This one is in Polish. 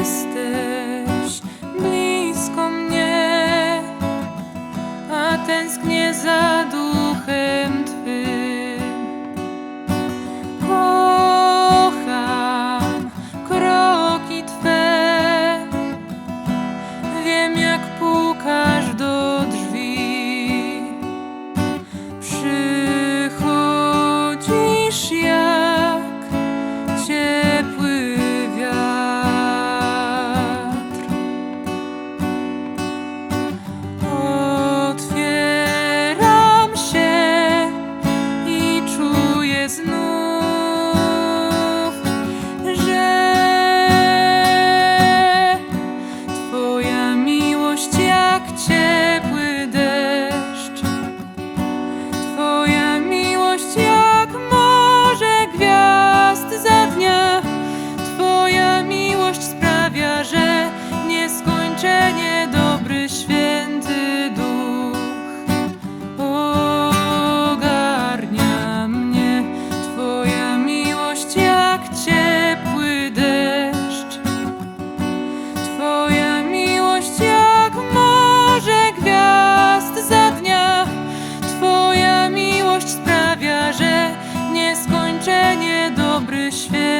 jesteś blisko mnie, a tęsknię za świecie.